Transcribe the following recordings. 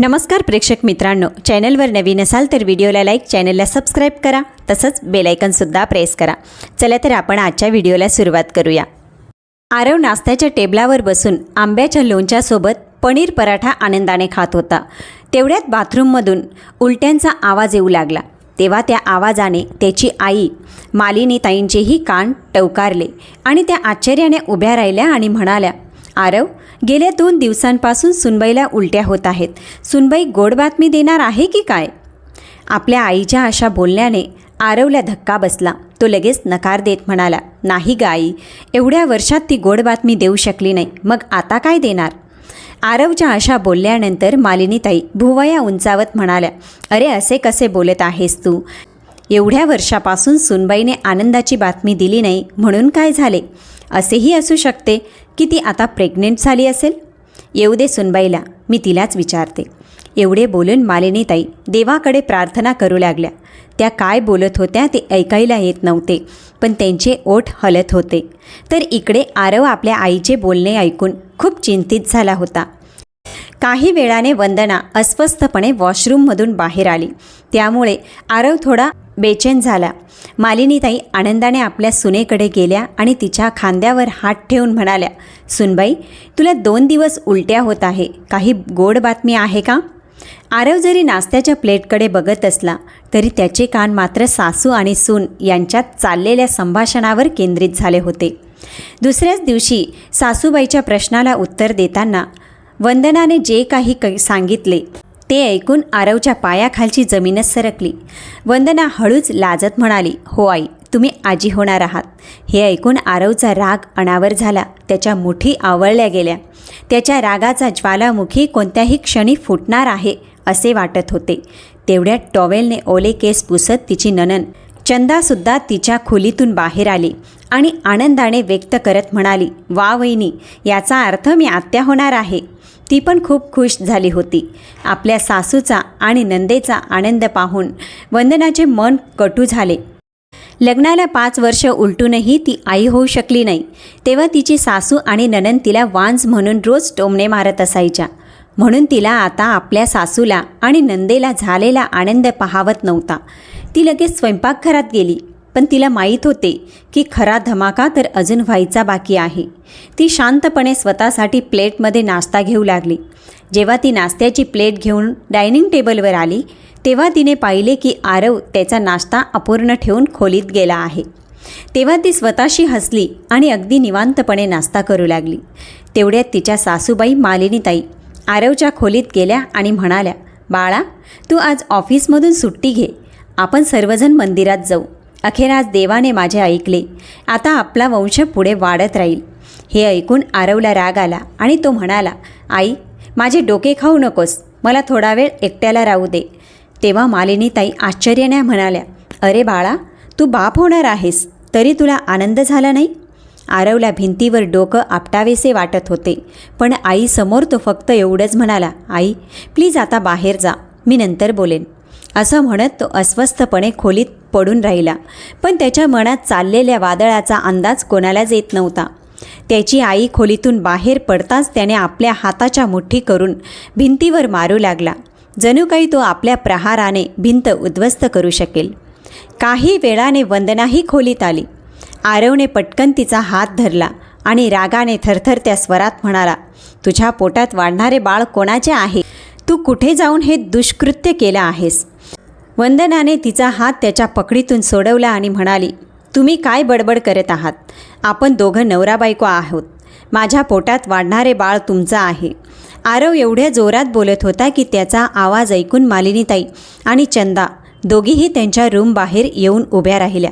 नमस्कार प्रेक्षक मित्रांनो. चॅनलवर नवीन असाल तर व्हिडिओला लाईक चॅनलला सबस्क्राईब करा. तसंच बेलायकनसुद्धा प्रेस करा. चला तर आपण आजच्या व्हिडिओला सुरुवात करूया. आरव नाश्त्याच्या टेबलावर बसून आंब्याच्या लोणच्यासोबत पनीर पराठा आनंदाने खात होता. तेवढ्यात बाथरूममधून उलट्यांचा आवाज येऊ लागला. तेव्हा त्या आवाजाने त्याची आई मालिनी ताईंचेही कान टवकारले आणि त्या आश्चर्याने उभ्या राहिल्या आणि म्हणाल्या आरव गेल्या दोन दिवसांपासून सुनबाईला उलट्या होत आहेत. सुनबाई गोड बातमी देणार आहे की काय? आपल्या आईच्या अशा बोलण्याने आरवला धक्का बसला. तो लगेच नकार देत म्हणाला नाही ग आई एवढ्या वर्षात ती गोड बातमी देऊ शकली नाही. मग आता काय देणार? आरवच्या अशा बोलल्यानंतर मालिनीताई भुवया उंचावत म्हणाल्या अरे असे कसे बोलत आहेस तू? एवढ्या वर्षापासून सुनबाईने आनंदाची बातमी दिली नाही म्हणून काय झाले? असेही असू शकते. की ती आता प्रेग्नेंट झाली असेल? येऊ दे सुनबाईला मी तिलाच विचारते. एवढे बोलून मालिनीताई देवाकडे प्रार्थना करू लागल्या. त्या काय बोलत होत्या ते ऐकायला येत नव्हते पण त्यांचे ओठ हलत होते. तर इकडे आरव आपल्या आईचे बोलणे ऐकून खूप चिंतित झाला होता. काही वेळाने वंदना अस्वस्थपणे वॉशरूममधून बाहेर आली. त्यामुळे आरव थोडा बेचैन झाला. मालिनीताई आनंदाने आपल्या सुनेकडे गेल्या आणि तिच्या खांद्यावर हात ठेवून म्हणाल्या सुनबाई तुला दोन दिवस उलट्या होत आहे. काही गोड बातमी आहे का? आरव जरी नाश्त्याच्या प्लेटकडे बघत असला तरी त्याचे कान मात्र सासू आणि सून यांच्यात चाललेल्या संभाषणावर केंद्रित झाले होते. दुसऱ्याच दिवशी सासूबाईच्या प्रश्नाला उत्तर देताना वंदनाने जे काही क सांगितले ते ऐकून आरवच्या पायाखालची जमीनच सरकली. वंदना हळूच लाजत म्हणाली हो आई तुम्ही आजी होणार आहात. हे ऐकून आरवचा राग अनावर झाला. त्याच्या मुठी आवळल्या गेल्या. त्याच्या रागाचा ज्वालामुखी कोणत्याही क्षणी फुटणार आहे असे वाटत होते. तेवढ्यात टॉवेलने ओले केस पुसत तिची ननन चंदासुद्धा तिच्या खोलीतून बाहेर आली आणि आनंदाने व्यक्त करत म्हणाली वा वहिनी याचा अर्थ मी आत्या होणार आहे. ती पण खूप खुश झाली होती. आपल्या सासूचा आणि नंदेचा आनंद पाहून वंदनाचे मन कटू झाले. लग्नाला पाच वर्ष उलटूनही ती आई होऊ शकली नाही. तेव्हा तिची सासू आणि ननन तिला वांज म्हणून रोज टोमणे मारत असायच्या. म्हणून तिला आता आपल्या सासूला आणि नंदेला झालेला आनंद पाहावत नव्हता. ती लगेच स्वयंपाकघरात गेली. पण तिला माहीत होते की खरा धमाका तर अजून व्हायचा बाकी आहे. ती शांतपणे स्वतःसाठी प्लेटमध्ये नाश्ता घेऊ लागली. जेव्हा ती नाश्त्याची प्लेट घेऊन डायनिंग टेबलवर आली तेव्हा तिने पाहिले की आरव त्याचा नाश्ता अपूर्ण ठेवून खोलीत गेला आहे. तेव्हा ती स्वतःशी हसली आणि अगदी निवांतपणे नाश्ता करू लागली. तेवढ्यात तिच्या सासूबाई मालिनीताई आरवच्या खोलीत गेल्या आणि म्हणाल्या बाळा तू आज ऑफिसमधून सुट्टी घे. आपण सर्वजण मंदिरात जाऊ. अखेर आज देवाने माझे ऐकले. आता आपला वंश पुढे वाढत राहील. हे ऐकून आरवला राग आला आणि तो म्हणाला आई माझे डोके खाऊ नकोस. मला थोडा वेळ एकट्याला राहू दे. तेव्हा मालिनीताई आश्चर्याने म्हणाल्या अरे बाळा तू बाप होणार आहेस. तरी तुला आनंद झाला नाही? आरवला भिंतीवर डोकं आपटावेसे वाटत होते पण आईसमोर तो फक्त एवढंच म्हणाला आई प्लीज आता बाहेर जा. मी नंतर बोलेन. असं म्हणत तो अस्वस्थपणे खोलीत पडून राहिला. पण त्याच्या मनात चाललेल्या वादळाचा अंदाज कोणालाच येत नव्हता. त्याची आई खोलीतून बाहेर पडताच त्याने आपल्या हाताच्या मुठ्ठी करून भिंतीवर मारू लागला. जणू काही तो आपल्या प्रहाराने भिंत उद्ध्वस्त करू शकेल. काही वेळाने वंदनाही खोलीत आली. आरवने पटकन तिचा हात धरला आणि रागाने थरथरत्या स्वरात म्हणाला तुझ्या पोटात वाढणारे बाळ कोणाचे आहे? तू कुठे जाऊन हे दुष्कृत्य केलं आहेस? वंदनाने तिचा हात त्याच्या पकडीतून सोडवला आणि म्हणाली तुम्ही काय बडबड करत आहात? आपण दोघं नवरा बायको आहोत. माझ्या पोटात वाढणारे बाळ तुमचं आहे. आरव एवढ्या जोरात बोलत होता की त्याचा आवाज ऐकून मालिनीताई आणि चंदा दोघीही त्यांच्या रूम बाहेर येऊन उभ्या राहिल्या.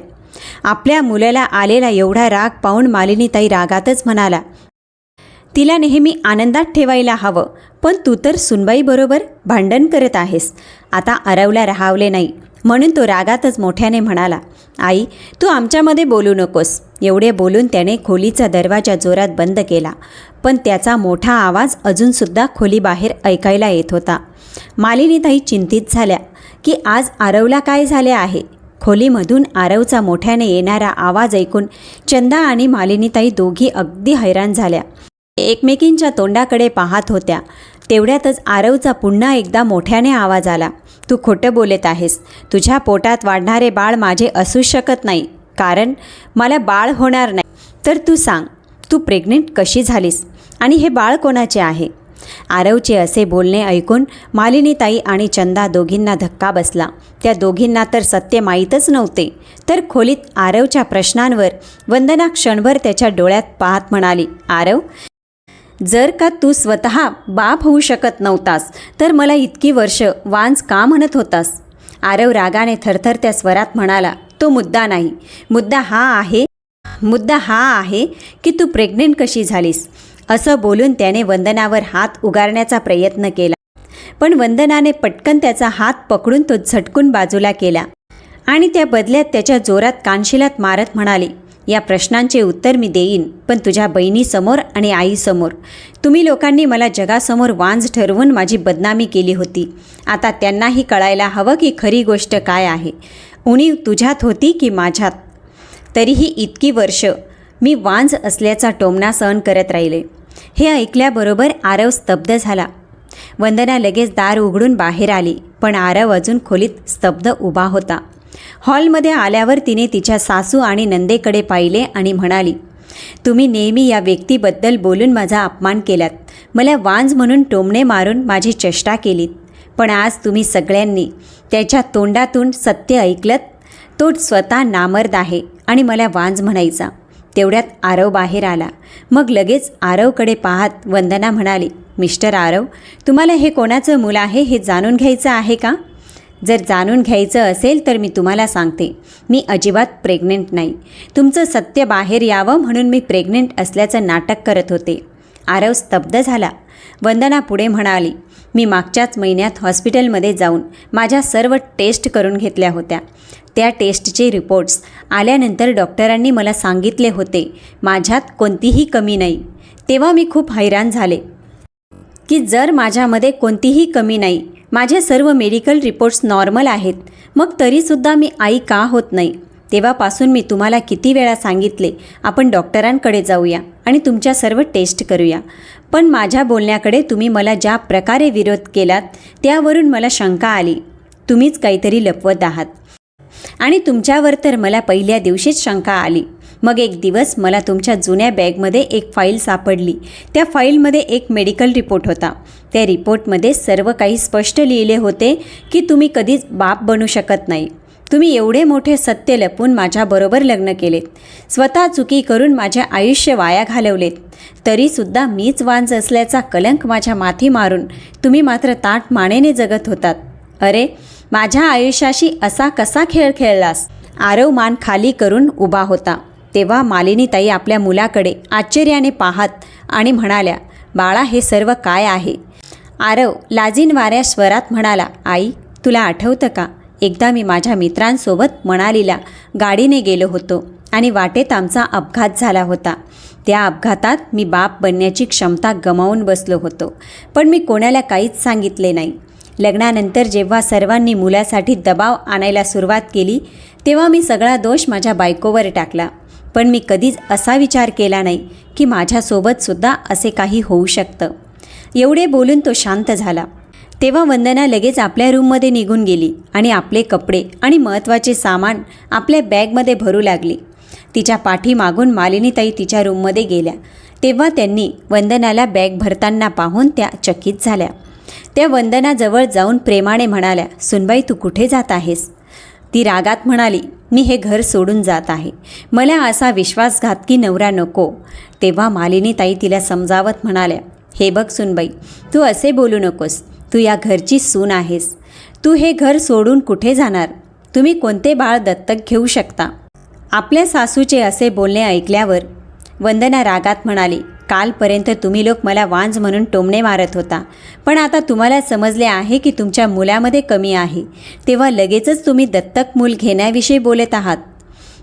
आपल्या मुलाला आलेला एवढा राग पाहून मालिनीताई रागातच म्हणाला तिला नेहमी आनंदात ठेवायला हवं. पण तू तर सुनबाईबरोबर भांडण करत आहेस. आता आरवल्या राहावले नाही. म्हणून तो रागातच मोठ्याने म्हणाला आई तू आमच्यामध्ये बोलू नकोस. एवढे बोलून त्याने खोलीचा दरवाजा जोरात बंद केला. पण त्याचा मोठा आवाज अजूनसुद्धा खोलीबाहेर ऐकायला येत होता. मालिनीताई चिंतित झाल्या की आज आरवला काय झाले आहे? खोलीमधून आरवचा मोठ्याने येणारा आवाज ऐकून चंदा आणि मालिनीताई दोघी अगदी हैराण झाल्या. एकमेकींच्या तोंडाकडे पाहत होत्या. तेवढ्यातच आरवचा पुन्हा एकदा मोठ्याने आवाज आला. तू खोटं बोलत आहेस. तुझ्या पोटात वाढणारे बाळ माझे असू शकत नाही. कारण मला बाळ होणार नाही. तर तू सांग तू प्रेग्नेंट कशी झालीस? आणि हे बाळ कोणाचे आहे? आरवचे असे बोलणे ऐकून मालिनीताई आणि चंदा दोघींना धक्का बसला. त्या दोघींना तर सत्य माहीतच नव्हते. तर खोलीत आरवच्या प्रश्नांवर वंदना क्षणभर त्याच्या डोळ्यात पाहत म्हणाली आरव जर का तू स्वतः बाप होऊ शकत नव्हतास तर मला इतकी वर्ष वांज का म्हणत होतास? आरव रागाने थरथरत्या स्वरात म्हणाला तो मुद्दा नाही. मुद्दा हा आहे मुद्दा हा आहे की तू प्रेग्नेंट कशी झालीस? असं बोलून त्याने वंदनावर हात उगारण्याचा प्रयत्न केला. पण वंदनाने पटकन त्याचा हात पकडून तो झटकून बाजूला केला आणि त्या बदल्यात त्याच्या जोरात कानशिलात मारत म्हणाली या प्रश्नांचे उत्तर मी देईन पण तुझ्या बहिणीसमोर आणि आईसमोर. तुम्ही लोकांनी मला जगासमोर वांज ठरवून माझी बदनामी केली होती. आता त्यांनाही कळायला हवं की खरी गोष्ट काय आहे. उणीव तुझ्यात होती की माझ्यात? तरीही इतकी वर्ष मी वांज असल्याचा टोमणा सहन करत राहिले. हे ऐकल्याबरोबर आरव स्तब्ध झाला. वंदना लगेच दार उघडून बाहेर आली पण आरव अजून खोलीत स्तब्ध उभा होता. हॉलमध्ये आल्यावर तिने तिच्या सासू आणि नंदेकडे पाहिले आणि म्हणाली तुम्ही नेहमी या व्यक्तीबद्दल बोलून माझा अपमान केलात. मला वांज म्हणून टोमणे मारून माझी चेष्टा केलीत. पण आज तुम्ही सगळ्यांनी त्याच्या तोंडातून सत्य ऐकलत. तो स्वतः नामर्द आहे आणि मला वांज म्हणायचा. तेवढ्यात आरव बाहेर आला. मग लगेच आरवकडे पाहत वंदना म्हणाली मिस्टर आरव तुम्हाला हे कोणाचं मूल आहे हे जाणून घ्यायचं आहे का? जर जाणून घ्यायचं असेल तर मी तुम्हाला सांगते मी अजिबात प्रेग्नेंट नाही. तुमचं सत्य बाहेर यावं म्हणून मी प्रेग्नेंट असल्याचं नाटक करत होते. आरव स्तब्ध झाला. वंदना पुढे म्हणाली मी मागच्याच महिन्यात हॉस्पिटलमध्ये जाऊन माझ्या सर्व टेस्ट करून घेतल्या होत्या. त्या टेस्टचे रिपोर्ट्स आल्यानंतर डॉक्टरांनी मला सांगितले होते माझ्यात कोणतीही कमी नाही. तेव्हा मी खूप हैराण झाले की जर माझ्यामध्ये कोणतीही कमी नाही माझे सर्व मेडिकल रिपोर्ट्स नॉर्मल आहेत. मग तरीसुद्धा मी आई का होत नाही? तेव्हापासून मी तुम्हाला किती वेळा सांगितले आपण डॉक्टरांकडे जाऊया आणि तुमच्या सर्व टेस्ट करूया. पण माझ्या बोलण्याकडे तुम्ही मला ज्या प्रकारे विरोध केलात त्यावरून मला शंका आली. तुम्हीच काहीतरी लपवत आहात. आणि तुमच्यावर तर मला पहिल्या दिवशीच शंका आली. मग एक दिवस मला तुमच्या जुन्या बॅगमध्ये एक फाईल सापडली. त्या फाईलमध्ये एक मेडिकल रिपोर्ट होता. त्या रिपोर्टमध्ये सर्व काही स्पष्ट लिहिले होते की तुम्ही कधीच बाप बनू शकत नाही. तुम्ही एवढे मोठे सत्य लपून माझ्याबरोबर लग्न केलेत स्वतः चुकी करून माझे आयुष्य वाया घालवलेत. तरीसुद्धा मीच वांज असल्याचा कलंक माझ्या माथी मारून तुम्ही मात्र ताट मानेने जगत होतात. अरे माझ्या आयुष्याशी असा कसा खेळ खेळलास? आरव मान खाली करून उभा होता. तेव्हा मालिनीताई आपल्या मुलाकडे आश्चर्याने पाहत आणि म्हणाल्या बाळा हे सर्व काय आहे? आरव लाजीन वाऱ्या स्वरात म्हणाला आई तुला आठवतं का? एकदा मी माझ्या मित्रांसोबत मनालीला गाडीने गेलो होतो आणि वाटेत आमचा अपघात झाला होता. त्या अपघातात मी बाप बनण्याची क्षमता गमावून बसलो होतो पण मी कोणाला काहीच सांगितले नाही. लग्नानंतर जेव्हा सर्वांनी मुलासाठी दबाव आणायला सुरुवात केली तेव्हा मी सगळा दोष माझ्या बायकोवर टाकला. पण मी कधीच असा विचार केला नाही की माझ्यासोबतसुद्धा असे काही होऊ शकतं. एवढे बोलून तो शांत झाला. तेव्हा वंदना लगेच आपल्या रूममध्ये निघून गेली आणि आपले कपडे आणि महत्त्वाचे सामान आपल्या बॅगमध्ये भरू लागली. तिच्या पाठीमागून मालिनीताई तिच्या रूममध्ये गेल्या. तेव्हा त्यांनी वंदनाला बॅग भरताना पाहून त्या चकित झाल्या. त्या वंदनाजवळ जाऊन प्रेमाने म्हणाल्या सुनबाई तू कुठे जात आहेस? ती रागात म्हणाली मी हे घर सोडून जात आहे. मला असा विश्वासघातकी नवरा नको. तेव्हा मालिनीताई तिला समजावत म्हणाल्या हे बघ सुनबाई तू असे बोलू नकोस. तू या घरची सून आहेस. तू हे घर सोडून कुठे जाणार? तुम्ही कोणते बाळ दत्तक घेऊ शकता? आपल्या सासूचे असे बोलणे ऐकल्यावर वंदना रागात म्हणाली कालपर्यंत तुम्ही लोक मला वांज म्हणून टोमणे मारत होता. पण आता तुम्हाला समजले आहे की तुमच्या मुलामध्ये कमी आहे. तेव्हा लगेचच तुम्ही दत्तक मूल घेण्याविषयी बोलत आहात.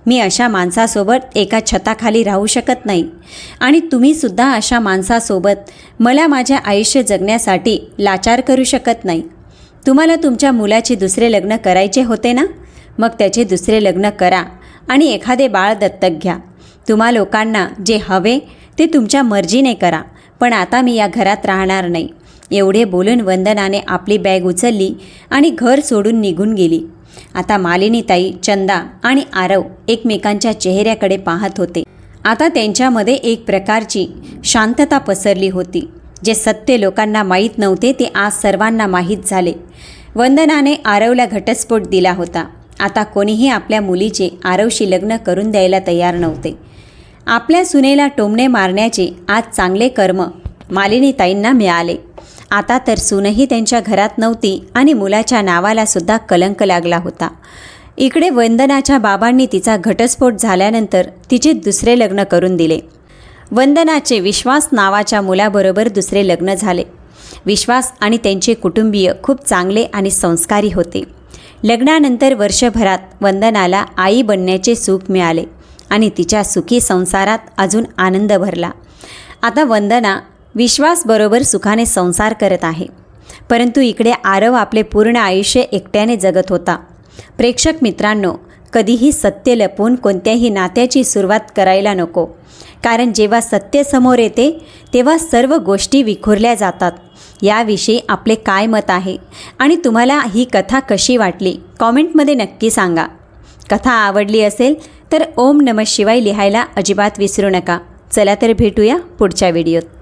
मी अशा माणसासोबत एका छताखाली राहू शकत नाही. आणि तुम्हीसुद्धा अशा माणसासोबत मला माझ्या आयुष्य जगण्यासाठी लाचार करू शकत नाही. तुम्हाला तुमच्या मुलाचे दुसरे लग्न करायचे होते ना? मग त्याचे दुसरे लग्न करा आणि एखादे बाळ दत्तक घ्या. तुम्हा लोकांना जे हवे ते तुमच्या मर्जीने करा पण आता मी या घरात राहणार नाही. एवढे बोलून वंदनाने आपली बॅग उचलली आणि घर सोडून निघून गेली. आता मालिनीताई चंदा आणि आरव एकमेकांच्या चेहऱ्याकडे पाहत होते. आता त्यांच्यामध्ये एक प्रकारची शांतता पसरली होती. जे सत्य लोकांना माहीत नव्हते ते आज सर्वांना माहीत झाले. वंदनाने आरवला घटस्फोट दिला होता. आता कोणीही आपल्या मुलीचे आरवशी लग्न करून द्यायला तयार नव्हते. आपल्या सुनेला टोमणे मारण्याचे आज चांगले कर्म मालिनीताईंना मिळाले. आता तर सूनही त्यांच्या घरात नव्हती आणि मुलाच्या नावाला सुद्धा कलंक लागला होता. इकडे वंदनाच्या बाबांनी तिचा घटस्फोट झाल्यानंतर तिचे दुसरे लग्न करून दिले. वंदनाचे विश्वास नावाच्या मुलाबरोबर दुसरे लग्न झाले. विश्वास आणि त्यांचे कुटुंबीय खूप चांगले आणि संस्कारी होते. लग्नानंतर वर्षभरात वंदनाला आई बनण्याचे सुख मिळाले. आणि तिच्या सुखी संसारात अजून आनंद भरला. आता वंदना विश्वासबरोबर सुखाने संसार करत आहे. परंतु इकडे आरव आपले पूर्ण आयुष्य एकट्याने जगत होता. प्रेक्षक मित्रांनो कधीही सत्य लपवून कोणत्याही नात्याची सुरुवात करायला नको. कारण जेव्हा सत्य समोर येते तेव्हा सर्व गोष्टी विखुरल्या जातात. याविषयी आपले काय मत आहे? आणि तुम्हाला ही कथा कशी वाटली? कॉमेंटमध्ये नक्की सांगा. कथा आवडली असेल तर ओम नम शिवाय लिहायला अजिबात विसरू नका. चला तर भेटूया पुढच्या व्हिडिओत.